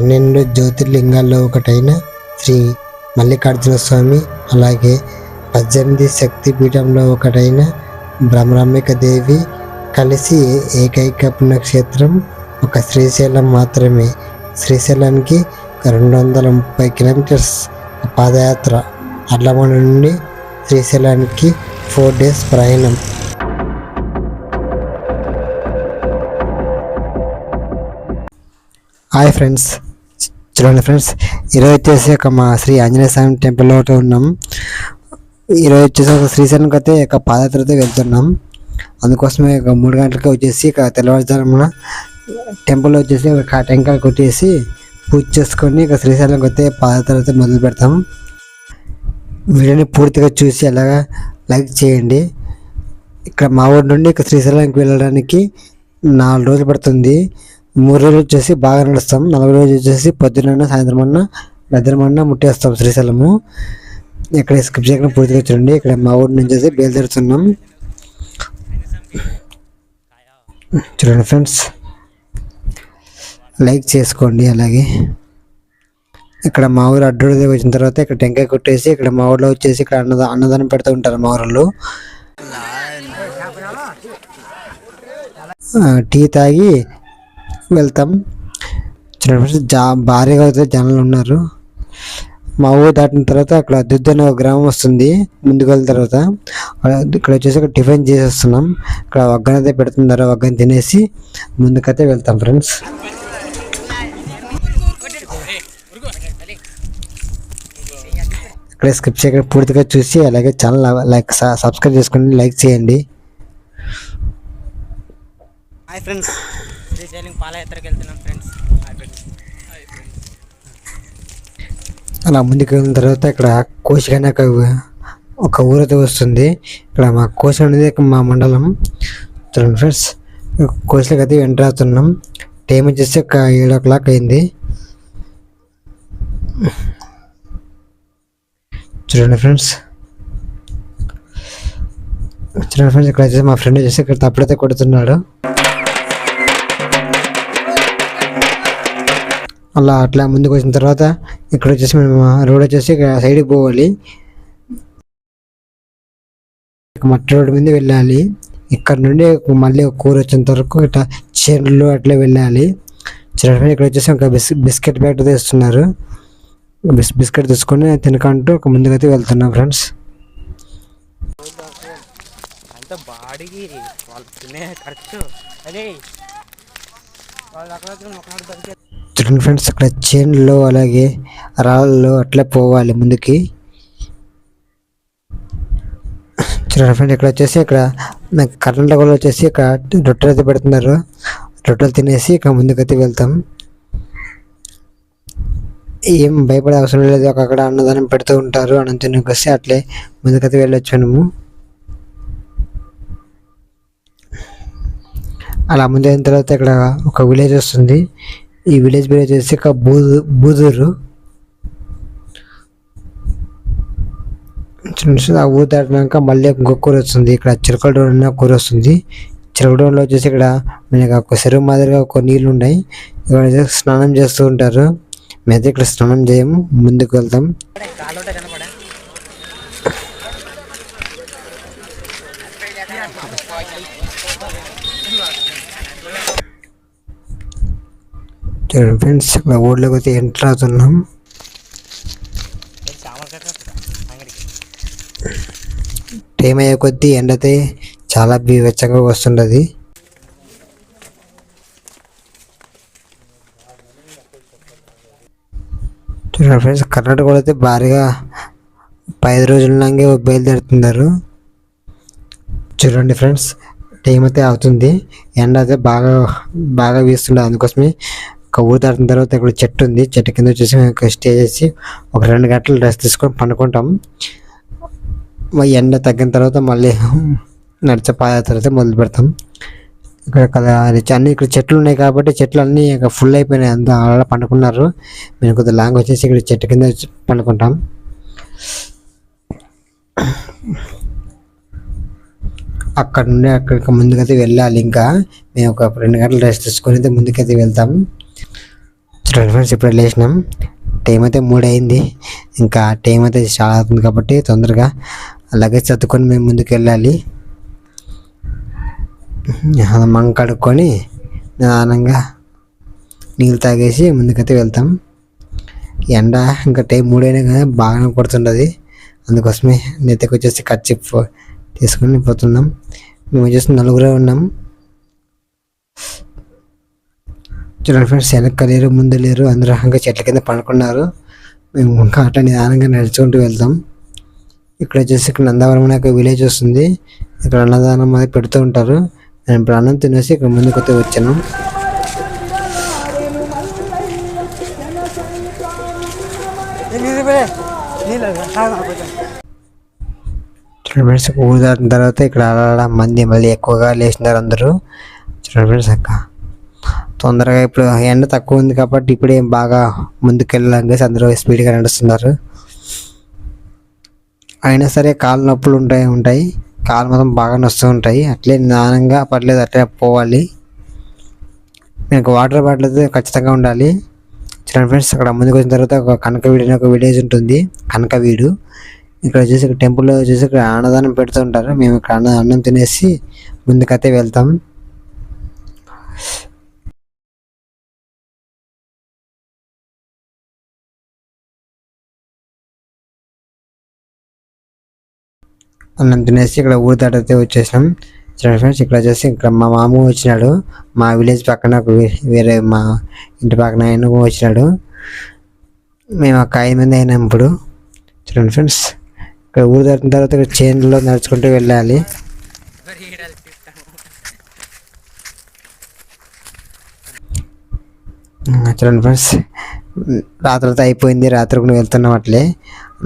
పన్నెండు జ్యోతిర్లింగాల్లో ఒకటైన శ్రీ మల్లికార్జున స్వామి అలాగే పద్దెనిమిది శక్తి పీఠంలో ఒకటైన భ్రమరాంబిక దేవి కలిసి ఏకైక పుణ్యక్షేత్రం ఒక శ్రీశైలం మాత్రమే. శ్రీశైలానికి రెండు వందల ముప్పై కిలోమీటర్స్ పాదయాత్ర. అడ్లమూల నుండి శ్రీశైలానికి ఫోర్ డేస్ ప్రయాణం. Hi friends. చూడండి ఫ్రెండ్స్. ఈరోజు వచ్చేసి ఒక మా శ్రీ ఆంజనేయ స్వామి టెంపుల్లో ఒకటి ఉన్నాం. ఈరోజు వచ్చేసి ఒక శ్రీశైలంకి అయితే ఒక పాదయాత్రతో వెళ్తున్నాం. అందుకోసమే ఒక మూడు గంటలకి వచ్చేసి ఇక తెల్లవారుజామున టెంపుల్లో వచ్చేసి ఒక టెంకాయ కొట్టేసి పూజ చేసుకొని ఇక శ్రీశైలంకి అయితే పాదయాత్రతో మొదలు పెడతాం. వీడియోని పూర్తిగా చూసి అలాగా లైక్ చేయండి. ఇక్కడ మా ఊరి నుండి ఇక శ్రీశైలంకి వెళ్ళడానికి నాలుగు రోజులు పడుతుంది. మూడు రోజులు వచ్చేసి బాగా నడుస్తాం. నలభై రోజులు వచ్చేసి పొద్దున్న సాయంత్రం అన్న మధ్యాహ్నం అన్న ముట్టేస్తాం శ్రీశైలము. ఇక్కడ స్కిప్ చేయకుండా పూర్తిగా చూడండి. ఇక్కడ మా ఊరి నుంచి వచ్చేసి బయలుదేరుతున్నాం. చూడండి ఫ్రెండ్స్. లైక్ చేసుకోండి అలాగే. ఇక్కడ మా ఊరు అడ్డు దగ్గర వచ్చిన తర్వాత ఇక్కడ టెంకాయ కొట్టేసి ఇక్కడ మా ఊర్లో వచ్చేసి ఇక్కడ అన్నదా అన్నదానం పెడుతూ ఉంటారు మా ఊళ్ళో టీ తాగి వెళ్తాం. చూడండి జా భారీగా అయితే జనాలు ఉన్నారు. మా ఊరు దాటిన తర్వాత అక్కడ దుద్దు అనే ఒక గ్రామం వస్తుంది. ముందుకు వెళ్ళిన తర్వాత ఇక్కడ వచ్చేసి ఒక టిఫిన్ చేసేస్తున్నాం. ఇక్కడ వగ్గన అయితే పెడుతున్నారు వగ్గన తినేసి ముందుకైతే వెళ్తాం ఫ్రెండ్స్. ఇక్కడ స్కిప్ చేయకుండా పూర్తిగా చూసి అలాగే ఛానల్ లైక్ సబ్స్క్రైబ్ చేసుకోండి లైక్ చేయండి. Hi friends. శ్రీశైలం పాదయాత్రకి వెళ్తున్నాం ఫ్రెండ్స్. హాయ్ ఫ్రెండ్స్ అలా ముందుకు వెళ్ళిన తర్వాత ఇక్కడ కోసిగానే ఒక ఒక ఊరైతే వస్తుంది. ఇక్కడ మా కోసి అనేది మా మండలం. చూడండి ఫ్రెండ్స్ కోసిలోకి అయితే ఎంటర్ అవుతున్నాం. టైం వచ్చేసి ఒక ఏడు ఓ క్లాక్ అయింది. చూడండి ఫ్రెండ్స్. చూడండి ఫ్రెండ్స్ ఇక్కడ వచ్చేసి మా ఫ్రెండ్ వచ్చేసి ఇక్కడ తప్పుడైతే కొడుతున్నాడు. అలా అట్లా ముందుకు వచ్చిన తర్వాత ఇక్కడ వచ్చేసి మేము రోడ్ వచ్చేసి ఇక్కడ సైడ్కి పోవాలి. మట్టి రోడ్డు మీద వెళ్ళాలి. ఇక్కడ నుండి మళ్ళీ ఒక కూర వచ్చేంత వరకు ఇట్లా చీరలు అట్లా వెళ్ళాలి. చీరలు ఇక్కడ వచ్చేసి ఒక బిస్ బిస్కెట్ ప్యాకెట్ తెస్తున్నారు. బిస్ బిస్కెట్ తీసుకొని తినకంటూ ఒక ముందుకైతే వెళ్తున్నాం ఫ్రెండ్స్. అంత బాడీకి వాళ్ళు తినే అదే. వాళ్ళు అక్కడ చూడండి ఫ్రెండ్స్ ఇక్కడ చేన్లో అలాగే రాళ్ళలో అట్లా పోవాలి ముందుకి. చూడండి ఫ్రెండ్స్ ఇక్కడ వచ్చేసి ఇక్కడ కర్ణాటకలో వచ్చేసి ఇక్కడ రొట్టెలు అయితే పెడుతున్నారు. రొట్టెలు తినేసి ఇక్కడ ముందుకైతే వెళ్తాం. ఏం భయపడే అవసరం లేదు అక్కడ అన్నదానం పెడుతూ ఉంటారు అన్నం తినకొస్తే అట్లే ముందుకైతే వెళ్ళొచ్చు మనము. అలా ముందు అయిన తర్వాత ఇక్కడ ఒక విలేజ్ వస్తుంది. ఈ విలేజ్ పేరు వచ్చేసి ఒక బూదు బూదూరు ఆ ఊరు దాటినాక మళ్ళీ ఇంకొక కూర వస్తుంది. ఇక్కడ చిలకల డోర్ కూర వస్తుంది. చిలకల డోర్లో వచ్చేసి ఇక్కడ మనకి ఒక చెరువు మాదిరిగా ఒక నీళ్ళు ఉన్నాయి. ఇక్కడ స్నానం చేస్తూ ఉంటారు. మేమైతే ఇక్కడ స్నానం చేయము ముందుకు వెళ్తాం. చూడండి ఫ్రెండ్స్ ఇక్కడ ఊళ్ళోకి అయితే ఎంటర్ అవుతున్నాం టైం అయ్యే కొద్దీ ఎండ అయితే చాలా బీవెచ్చగా వస్తుండదు. చూడండి ఫ్రెండ్స్ కర్ణాటకలో అయితే భారీగా పది రోజులలాగే బయలుదేరుతున్నారు. చూడండి ఫ్రెండ్స్ టైం అయితే అవుతుంది. ఎండ అయితే బాగా బాగా వీస్తుండే అందుకోసమే ఒక ఊరు దాటిన తర్వాత ఇక్కడ చెట్టు ఉంది. చెట్టు కింద వచ్చేసి మేము స్టే చేసి ఒక రెండు గంటలు రెస్ట్ తీసుకొని పండుకుంటాం. ఎండ తగ్గిన తర్వాత మళ్ళీ నడిచే పాదయాత్ర అయితే మొదలు పెడతాం. ఇక్కడ కదా అన్నీ అన్ని ఇక్కడ చెట్లు ఉన్నాయి కాబట్టి చెట్లు అన్నీ ఇక ఫుల్ అయిపోయినాయి. అంత అలా పండుకున్నారు. మేము కొద్దిగా లాంగ్ వచ్చేసి ఇక్కడ చెట్టు కింద పండుకుంటాం. అక్కడ నుండి అక్కడికి ముందుకైతే వెళ్ళాలి ఇంకా. మేము ఒక రెండు గంటలు రెస్ట్ తీసుకొని అయితే ముందుకైతే వెళ్తాం. చూడండి ఫ్రెండ్స్ ఇప్పుడు లేచినాం. టైం అయితే మూడు అయింది. ఇంకా టైం అయితే చాలా అవుతుంది కాబట్టి తొందరగా లగేజ్ చదువుకొని మేము ముందుకు వెళ్ళాలి. మంక కడుక్కొని నిదానంగా నీళ్ళు తాగేసి ముందుకైతే వెళ్తాం. ఎండ ఇంకా టైం మూడైనా కదా బాగానే కొడుతుండదు. అందుకోసమే నెత్తకి వచ్చేసి కచ్చి తీసుకొని పోతున్నాం. మేము వచ్చేసి నలుగురే ఉన్నాం. చూడండి ఫ్రెండ్స్ వెనక లేరు ముందు లేరు అందరూ రకంగా చెట్ల కింద పడుకున్నారు. మేము ఇంకా అట్లా నిదానంగా నడుచుకుంటూ వెళ్తాం. ఇక్కడ వచ్చేసి ఇక్కడ నందవరం అనే ఒక విలేజ్ వస్తుంది. ఇక్కడ అన్నదానం అది పెడుతూ ఉంటారు. నేను ఇప్పుడు అన్నం తినేసి ఇక్కడ ముందుకు వస్తే వచ్చాను. చూడండి ఫ్రెండ్స్ ఊరు దాటిన తర్వాత ఇక్కడ అలా మంది మళ్ళీ ఎక్కువగా లేచినారు అందరూ. చూడండి ఫ్రెండ్స్ అక్క. తొందరగా ఇప్పుడు ఎండ తక్కువ ఉంది కాబట్టి ఇప్పుడే బాగా ముందుకు అందరూ స్పీడ్గా నడుస్తున్నారు. అయినా సరే కాలు నొప్పులు ఉంటాయి ఉంటాయి. కాలు మొత్తం బాగా నొస్తూ ఉంటాయి. అట్లే నిదానంగా పర్లేదు అట్లే పోవాలి. మీకు వాటర్ బాటిల్ అయితే ఖచ్చితంగా ఉండాలి. చూడండి ఫ్రెండ్స్ అక్కడ ముందుకు వచ్చిన తర్వాత ఒక కనక అనే ఒక విలేజ్ ఉంటుంది. కనకవీడు ఇక్కడ చూసి టెంపుల్లో చూసి ఇక్కడ అన్నదానం పెడుతూ ఉంటారు. మేము ఇక్కడ అన్న అన్నం తినేసి ముందుకైతే వెళ్తాం. అన్నం తినేసి ఇక్కడ ఊరు దాటైతే వచ్చేసాం చూడండి ఫ్రెండ్స్ ఇక్కడ వచ్చేసి ఇక్కడ మా మామ వచ్చినాడు. మా విలేజ్ పక్కన ఒక వేరే మా ఇంటి పక్కన ఆయన వచ్చినాడు. మేము ఒక ఐదు మంది అయినాం ఇప్పుడు. చూడండి ఫ్రెండ్స్ ఇక్కడ ఊరు దాటిన తర్వాత ఇక్కడ చైన్లో నడుచుకుంటూ వెళ్ళాలి. చూడండి ఫ్రెండ్స్ రాత్రితో అయిపోయింది. రాత్రి కూడా వెళ్తున్నాం అట్లే.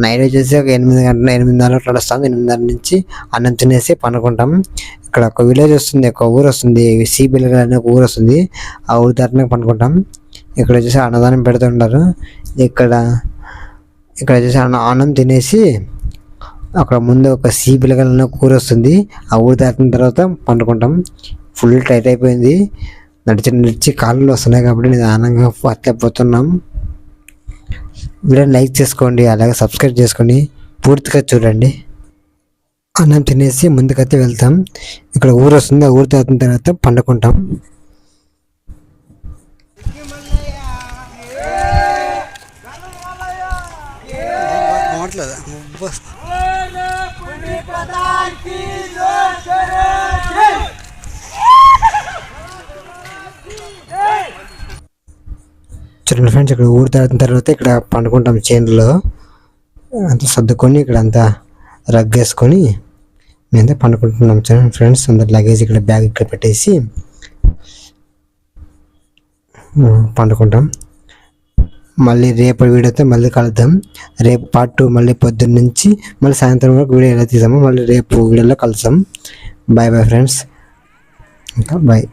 నైట్ వచ్చేసి ఒక ఎనిమిది గంటల ఎనిమిదిన్నర అట్లా వస్తాం ఎనిమిదిన్నర నుంచి అన్నం తినేసి పనుకుంటాం. ఇక్కడ ఒక విలేజ్ వస్తుంది ఒక ఊరు వస్తుంది సిబిల్ అనే ఒక ఊరు వస్తుంది. ఆ ఊరు దాటినాక పనుకుంటాం. ఇక్కడ వచ్చేసి అన్నదానం పెడుతుంటారు ఇక్కడ ఇక్కడ వచ్చేసి అన్న అన్నం తినేసి అక్కడ ముందు ఒక సీ పిల్లగల కూర వస్తుంది. ఆ ఊరు దాటిన తర్వాత పండుకుంటాం ఫుల్ టైట్ అయిపోయింది. నడిచి నడిచి కాళ్ళు వస్తున్నాయి కాబట్టి నిదానంగా అట్లే పోతున్నాం. వీడియోని లైక్ చేసుకోండి అలాగే సబ్స్క్రైబ్ చేసుకోండి పూర్తిగా చూడండి. అన్నం తినేసి ముందుకైతే వెళ్తాం. ఇక్కడ ఊరు వస్తుంది ఆ ఊరు దాటిన తర్వాత పండుకుంటాం. చూడండి ఫ్రెండ్స్ ఇక్కడ ఊరు దాటిన తర్వాత ఇక్కడ పండుకుంటాం చేనులో. అంతా సర్దుకొని ఇక్కడ అంతా రగ్గేసుకొని మేమంతా పండుకుంటున్నాం చూడండి ఫ్రెండ్స్ అందరు లగేజ్ ఇక్కడ బ్యాగ్ ఇక్కడ పెట్టేసి పండుకుంటాం. మళ్ళీ రేపు వీడియోతో మళ్ళీ కలుద్దాం. రేపు పార్ట్ టూ మళ్ళీ పొద్దున్న నుంచి మళ్ళీ సాయంత్రం వరకు వీడియో ఎలా తీసామో మళ్ళీ రేపు వీడియోలో కలుస్తాం బాయ్ బాయ్ ఫ్రెండ్స్ ఇంకా బాయ్